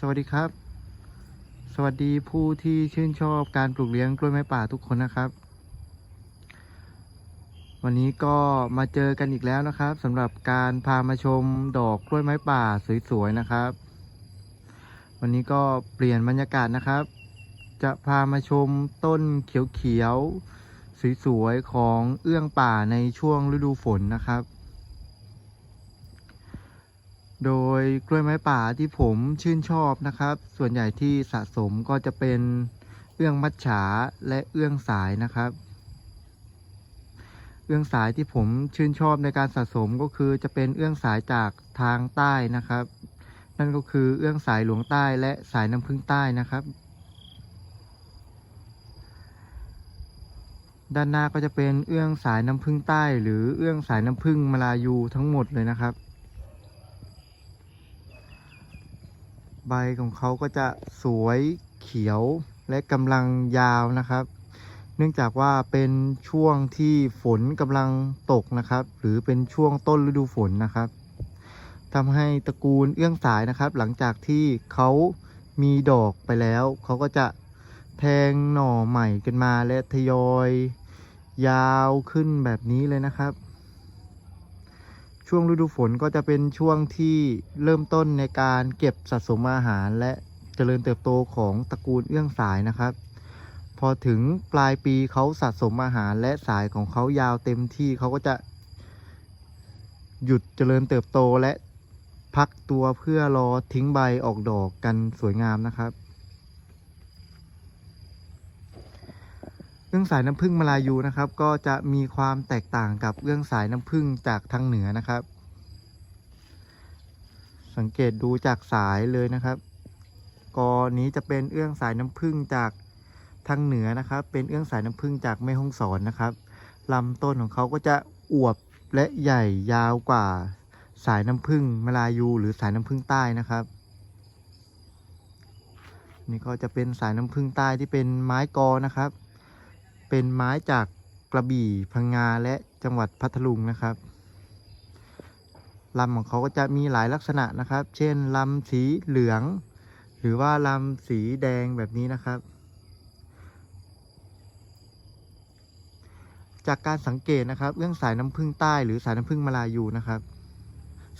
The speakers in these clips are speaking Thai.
สวัสดีครับ สวัสดีผู้ที่ชื่นชอบการปลูกเลี้ยงกล้วยไม้ป่าทุกคนนะครับ วันนี้ก็มาเจอกันอีกแล้วนะครับสำหรับการพามาชมดอกกล้วยไม้ป่าสวยๆนะครับ วันนี้ก็เปลี่ยนบรรยากาศนะครับ จะพามาชมต้นเขียวๆสวยๆของเอื้องป่าในช่วงฤดูฝนนะครับ โดยกล้วยไม้ป่าที่ผมชื่นชอบนะครับ ส่วนใหญ่ที่สะสมก็จะเป็นเอื้องมัจฉาและเอื้องสายนะครับ เอื้องสายที่ผมชื่นชอบในการสะสมก็คือจะเป็นเอื้องสายจากทางใต้นะครับ นั่นก็คือเอื้องสายหลวงใต้และสายน้ำพึ่งใต้นะครับ ด้านหน้าก็จะเป็นเอื้องสายน้ำพึ่งใต้ หรือเอื้องสายน้ำพึ่งมาลายูทั้งหมดเลยนะครับ ใบของเขาก็จะสวยเขียวและกำลังยาวนะครับ เนื่องจากว่าเป็นช่วงที่ฝนกำลังตกนะครับ หรือเป็นช่วงต้นฤดูฝนนะครับทำให้ตระกูลเอื้องสายนะครับ หลังจากที่เขามีดอกไปแล้ว เขาก็จะแทงหน่อใหม่กันมาและทยอย ยาวขึ้นแบบนี้เลยนะครับ ช่วงฤดูฝนก็จะเป็นช่วงที่เริ่มต้นในการเก็บสะสมอาหาร และเจริญเติบโตของตระกูลเอื้องสายนะครับ พอถึงปลายปีเขาสะสมอาหารและสายของเขายาวเต็มที่เขาก็จะ หยุดเจริญเติบโตและพักตัวเพื่อรอทิ้งใบออกดอกกันสวยงามนะครับ เอื้องสายน้ำผึ้งมาลายูนะครับ ก็จะมีความแตกต่างกับเอื้องสายน้ำผึ้งจากทางเหนือนะครับ สังเกตดูจากสายเลยนะครับกอนี้จะเป็นเอื้องสายน้ำผึ้งจากทางเหนือนะครับ เป็นเอื้องสายน้ำผึ้งจากแม่ฮ่องสอนนะครับลำต้นของเขาก็จะอวบและใหญ่ยาวกว่าสายน้ำผึ้งมาลายูหรือสายน้ำผึ้งใต้นะครับ นี่ก็จะเป็นสายน้ำผึ้งใต้ที่เป็นไม้กอนะครับ เป็นไม้จากกระบี่พังงาและจังหวัดพัทลุงนะครับลำของเขาก็จะมีหลายลักษณะนะครับ เช่นลำสีเหลือง หรือว่าลำสีแดงแบบนี้นะครับ จากการสังเกตนะครับ เรื่องสายน้ำผึ้งใต้หรือสายน้ำผึ้งมาลายูนะครับ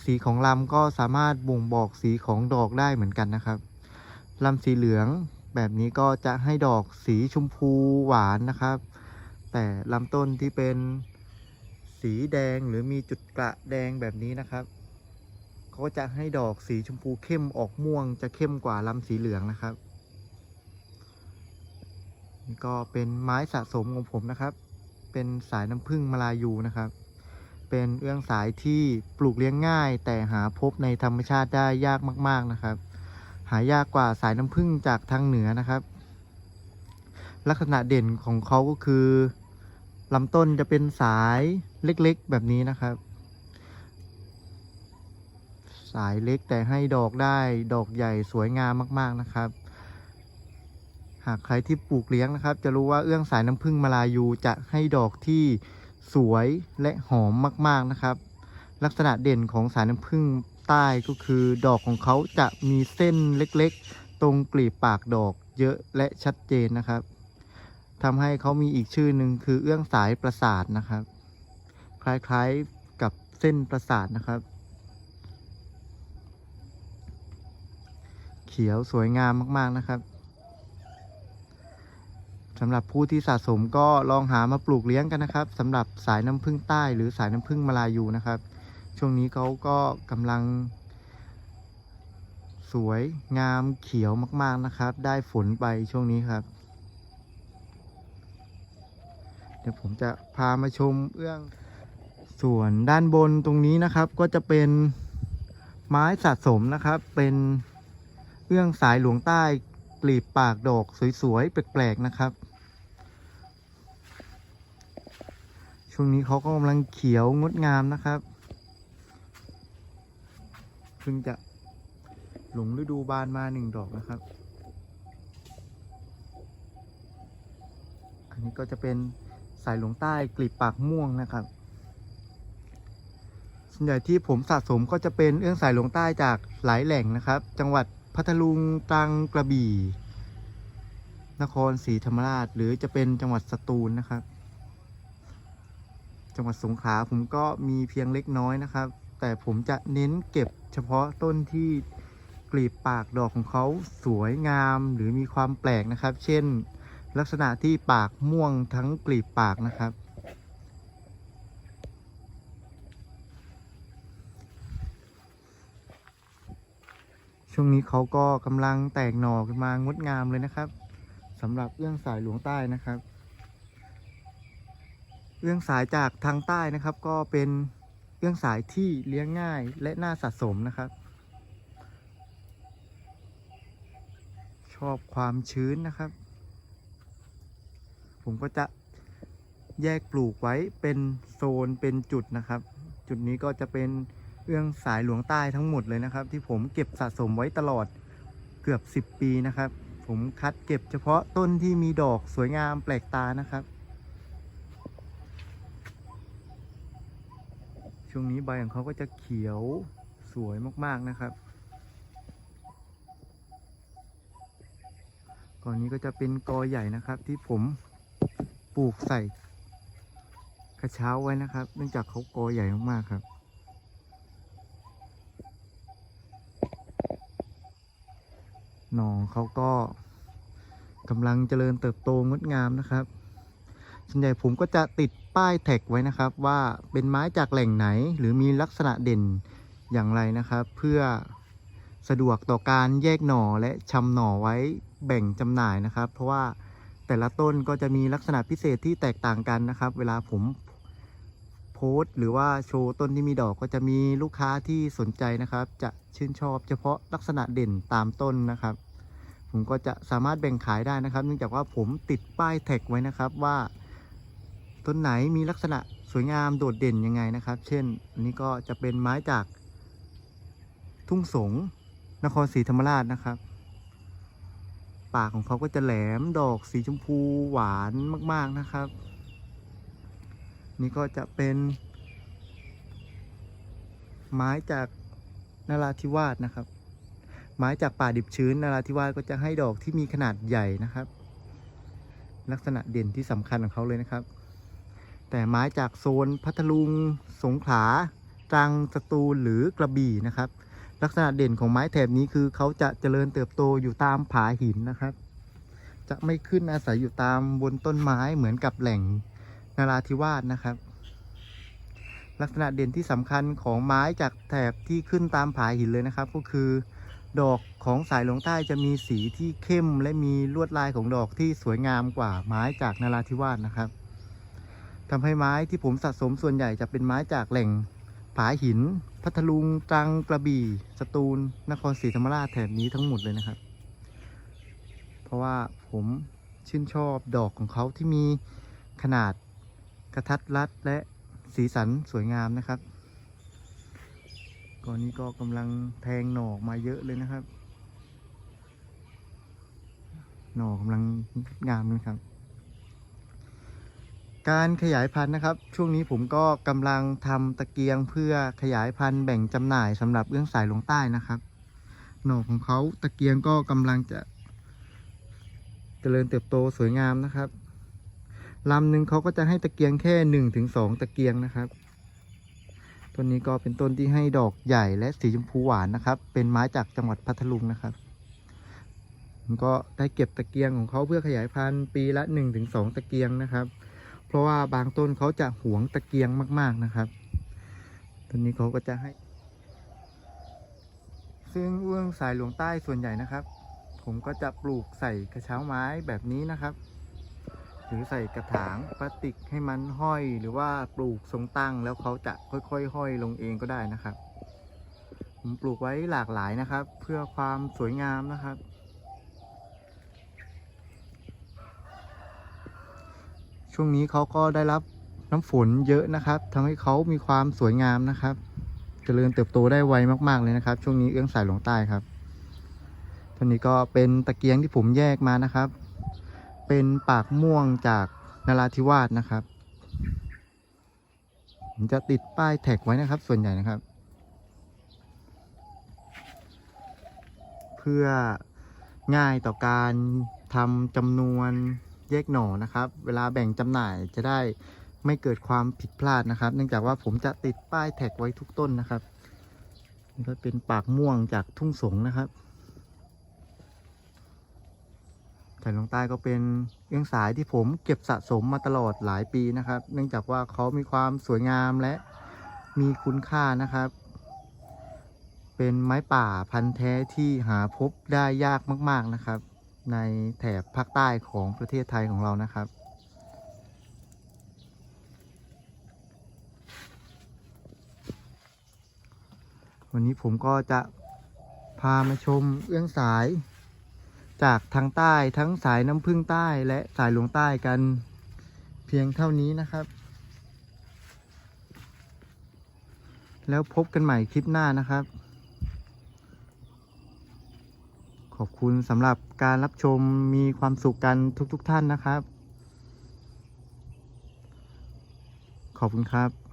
สีของลำก็สามารถบ่งบอกสีของดอกได้เหมือนกันนะครับลำสีเหลือง แบบนี้ก็จะให้ดอกสีชมพูหวานนะครับ แต่ลำต้นที่เป็นสีแดงหรือมีจุดกระแดงแบบนี้นะครับเขาก็จะให้ดอกสีชมพูเข้มออกม่วงจะเข้มกว่าลำสีเหลืองนะครับนี่ก็เป็นไม้สะสมของผมนะครับ เป็นสายน้ำผึ้งมาลายูนะครับ เป็นเอื้องสายที่ปลูกเลี้ยงง่าย แต่หาพบในธรรมชาติได้ยากมาก ๆนะครับ หายากกว่าสายน้ำผึ้งจากทางเหนือนะครับ ลักษณะเด่นของเขาก็คือลำต้นจะเป็นสายเล็กๆแบบนี้นะครับ สายเล็กแต่ให้ดอกได้ดอกใหญ่สวยงามมากๆนะครับ หากใครที่ปลูกเลี้ยงนะครับ จะรู้ว่าเอื้องสายน้ำผึ้งมาลายูจะให้ดอกที่สวยและหอมมากๆนะครับ ลักษณะเด่นของสายน้ำผึ้ง ใต้ก็คือดอกของเขาจะมีเส้นเล็กๆ ตรงกลีบปากดอกเยอะและชัดเจนนะครับทำให้เขามีอีกชื่อหนึ่งคือเอื้องสายประสาทนะครับ คล้ายๆกับเส้นประสาทนะครับ เขียวสวยงามมากๆนะครับสำหรับผู้ที่สะสมก็ลองหามาปลูกเลี้ยงกันนะครับสำหรับสายน้ำผึ้งใต้หรือสายน้ำผึ้งมาลายูนะครับ ช่วงนี้เขาก็กำลัง สวยงามเขียวมาก ๆนะครับ ได้ฝนไปช่วงนี้ครับ เดี๋ยวผมจะพามาชมเอื้องส่วนด้านบนตรงนี้นะครับก็จะเป็นไม้สะสมนะครับ เป็นเอื้องสายหลวงใต้กลีบปากดอกสวยๆ แปลกๆนะครับ ช่วงนี้เขาก็กำลังเขียวงดงามนะครับ พิ่งจะหลงฤดูบานมาหนึ่งดอกนะครับ อันนี้ก็จะเป็นสายหลวงใต้กลีบปากม่วงนะครับ ส่วนใหญ่ที่ผมสะสมก็จะเป็นเอื้องสายหลวงใต้จากหลายแหล่งนะครับ จังหวัดพัทลุงตรังกระบี่ นครศรีธรรมราช หรือจะเป็นจังหวัดสตูลนะครับ จังหวัดสงขลาผมก็มีเพียงเล็กน้อยนะครับ แต่ผมจะเน้นเก็บเฉพาะต้นที่กลีบปากดอกของเขาสวยงามหรือมีความแปลกนะครับ เช่น ลักษณะที่ปากม่วงทั้งกลีบปากนะครับ ช่วงนี้เขาก็กำลังแตกหน่อขึ้นมางดงามเลยนะครับสำหรับเอื้องสายหลวงใต้นะครับเอื้องสายจากทางใต้นะครับก็เป็น เอื้องสายที่เลี้ยงง่ายและน่าสะสมนะครับ ชอบความชื้นนะครับ ผมก็จะแยกปลูกไว้เป็นโซนเป็นจุดนะครับ จุดนี้ก็จะเป็นเอื้องสายหลวงใต้ทั้งหมดเลยนะครับ ที่ผมเก็บสะสมไว้ตลอดเกือบ 10 ปีนะครับ ผมคัดเก็บเฉพาะต้นที่มีดอกสวยงามแปลกตานะครับ ช่วงนี้ใบของเขาก็จะเขียวสวยมากๆนะครับกอนนี้ก็จะเป็นกอใหญ่นะครับที่ผมปลูกใส่กระเช้าไว้นะครับ เนื่องจากเขากอใหญ่มากๆครับหน่อเขาก็กำลังเจริญเติบโตงดงามนะครับ ส่วนใหญ่ผมก็จะติด ป้ายแท็กไว้นะครับ ว่าเป็นไม้จากแหล่งไหน หรือมีลักษณะเด่นอย่างไรนะครับ เพื่อสะดวกต่อการแยกหน่อและชำหน่อไว้แบ่งจำหน่ายนะครับ เพราะว่าแต่ละต้นก็จะมีลักษณะพิเศษที่แตกต่างกันนะครับ เวลาผมโพสต์หรือว่าโชว์ต้นที่มีดอกก็จะมีลูกค้าที่สนใจนะครับ จะชื่นชอบเฉพาะลักษณะเด่นตามต้นนะครับ ผมก็จะสามารถแบ่งขายได้นะครับ เนื่องจากว่าผมติดป้ายแท็กไว้นะครับว่า ต้นไหนมีลักษณะสวยงามโดดเด่นยังไงนะครับ เช่นอันนี้ก็จะเป็นไม้จากทุ่งสงนครศรีธรรมราชนะครับ ปากของเขาก็จะแหลมดอกสีชมพูหวานมาก ๆนะครับ นี่ก็จะเป็น ไม้จากนาราธิวาสนะครับ ไม้จากป่าดิบชื้นนาราธิวาสก็จะให้ดอกที่มีขนาดใหญ่นะครับ ลักษณะเด่นที่สำคัญของเขาเลยนะครับ แต่ไม้จากโซนพัทลุง สงขลาตรังสตูลหรือกระบี่นะครับ ลักษณะเด่นของไม้แถบนี้คือเขาจะเจริญเติบโตอยู่ตามผาหินนะครับ จะไม่ขึ้นอาศัยอยู่ตามบนต้นไม้เหมือนกับแหล่งนาราธิวาสนะครับ ลักษณะเด่นที่สำคัญของไม้จากแถบที่ขึ้นตามผาหินเลยนะครับ ก็คือ ดอกของสายหลวงใต้จะมีสีที่เข้ม และมีลวดลายของดอกที่สวยงามกว่าไม้จากนาราธิวาสนะครับ ทำให้ไม้ที่ผมสะสมส่วนใหญ่จะเป็นไม้จากแหล่งผาหิน พัทลุงตรังกระบี่สตูล นครศรีธรรมราชแถบนี้ทั้งหมดเลยนะครับ เพราะว่าผมชื่นชอบดอกของเขาที่มีขนาดกระทัดรัดและสีสันสวยงามนะครับก่อนนี้ก็กำลังแทงหน่อออกมาเยอะเลยนะครับ หน่อกำลังงามนะครับ การขยายพันธุ์นะครับ ช่วงนี้ผมก็กำลังทำตะเกียงเพื่อขยายพันธุ์แบ่งจำหน่ายสำหรับเอื้องสายลงใต้นะครับหน่อของเขาตะเกียงก็กำลังจะเจริญเติบโตสวยงามนะครับลำหนึ่งเขาก็จะให้ตะเกียงแค่หนึ่งถึงสองตะเกียงนะครับต้นนี้ก็เป็นต้นที่ให้ดอกใหญ่และสีชมพูหวานนะครับ เป็นไม้จากจังหวัดพัทลุงนะครับผมก็ได้เก็บตะเกียงของเขาเพื่อขยายพันธุ์ปีละ1นถึงสตะเกียงนะครับ เพราะว่าบางต้นเขาจะหวงตะเกียงมาก ๆนะครับต้นนี้เขาก็จะให้ ซึ่งเอื้องสายหลวงใต้ส่วนใหญ่นะครับ ผมก็จะปลูกใส่กระเช้าไม้แบบนี้นะครับ หรือใส่กระถางพลาสติกให้มันห้อย หรือว่าปลูกทรงตั้งแล้วเขาจะค่อยๆ ห้อยลงเองก็ได้นะครับ ผมปลูกไว้หลากหลายนะครับ เพื่อความสวยงามนะครับ ช่วงนี้เขาก็ได้รับน้ำฝนเยอะนะครับทำให้เขามีความสวยงามนะครับเจริญเติบโตได้ไวมากๆเลยนะครับ ช่วงนี้เอื้องสายหลวงใต้ครับตัวนี้ก็เป็นตะเกียงที่ผมแยกมานะครับ เป็นปากม่วงจากนราธิวาสนะครับผมจะติดป้ายแท็กไว้นะครับ ส่วนใหญ่นะครับ เพื่อง่ายต่อการทำจำนวน แยกหน่อนะครับ เวลาแบ่งจำหน่ายจะได้ไม่เกิดความผิดพลาดนะครับ เนื่องจากว่าผมจะติดป้ายแท็กไว้ทุกต้นนะครับนี่ก็เป็นปากม่วงจากทุ่งสงนะครับสายลงใต้ก็เป็นเอื้องสายที่ผมเก็บสะสมมาตลอดหลายปีนะครับ เนื่องจากว่าเขามีความสวยงามและมีคุณค่านะครับ เป็นไม้ป่าพันธุ์แท้ที่หาพบได้ยากมาก ๆนะครับ ในแถบภาคใต้ของประเทศไทยของเรานะครับ วันนี้ผมก็จะพามาชมเอื้องสาย จากทางใต้ทั้งสายน้ำพึ่งใต้และสายหลวงใต้กันเพียงเท่านี้นะครับ แล้วพบกันใหม่คลิปหน้านะครับ ขอบคุณสำหรับการรับชมมีความสุขกันทุกๆทท่านนะครับ ขอบคุณครับ